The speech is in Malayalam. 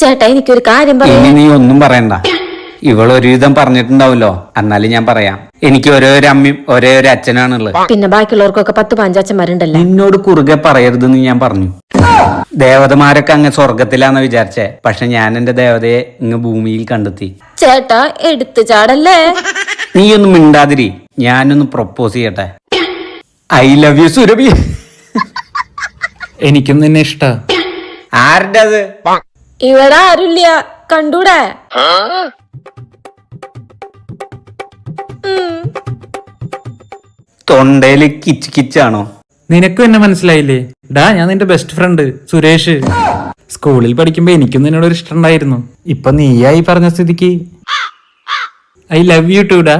ചേട്ടാ എനിക്കൊരു കാര്യം പറയാം ഇനി നീ ഒന്നും പറയണ്ട. ഇവൾ ഒരുവിധം പറഞ്ഞിട്ടുണ്ടാവല്ലോ എന്നാലും ഞാൻ പറയാം. എനിക്ക് ഒരേ ഒരു അമ്മയും ഒരേ ഒരു അച്ഛനാണുള്ളത്. പിന്നെ ബാക്കിയുള്ളവർക്കൊക്കെ പത്ത് പഞ്ചാച്ചന്മാരുണ്ടല്ലോ നിന്നോട് കുറുകെ പറയരുതെന്ന് ഞാൻ പറഞ്ഞു. ദേവതമാരൊക്കെ അങ്ങ് സ്വർഗത്തിലാന്ന് വിചാരിച്ചേ. പക്ഷെ ഞാൻ എന്റെ ദേവതയെ ഇങ്ങ് ഭൂമിയിൽ കണ്ടെത്തി. ചേട്ടാ എടുത്തു ചാടല്ലേ? നീ ഒന്നും മിണ്ടാതിരി. ഞാനൊന്ന് പ്രൊപ്പോസ് ചെയ്യട്ടെ. I love you Surabhi. എനിക്കും നിന്നെ ഇഷ്ട. ആരുടെ അത്? ഇവിടെ ആരുമില്ല കണ്ടൂടെ? തൊണ്ടയിൽ കിച്ച് കിച്ചാണോ? നിനക്കും എന്നെ മനസ്സിലായില്ലേ? ഡാ ഞാൻ നിന്റെ ബെസ്റ്റ് ഫ്രണ്ട് സുരേഷ്. സ്കൂളിൽ പഠിക്കുമ്പോ എനിക്കും നിന്നോട് ഒരു ഇഷ്ടം ഉണ്ടായിരുന്നു. ഇപ്പൊ നീയായി പറഞ്ഞ സ്ഥിതിക്ക്. ഐ ലവ് യു ടു ഡാ.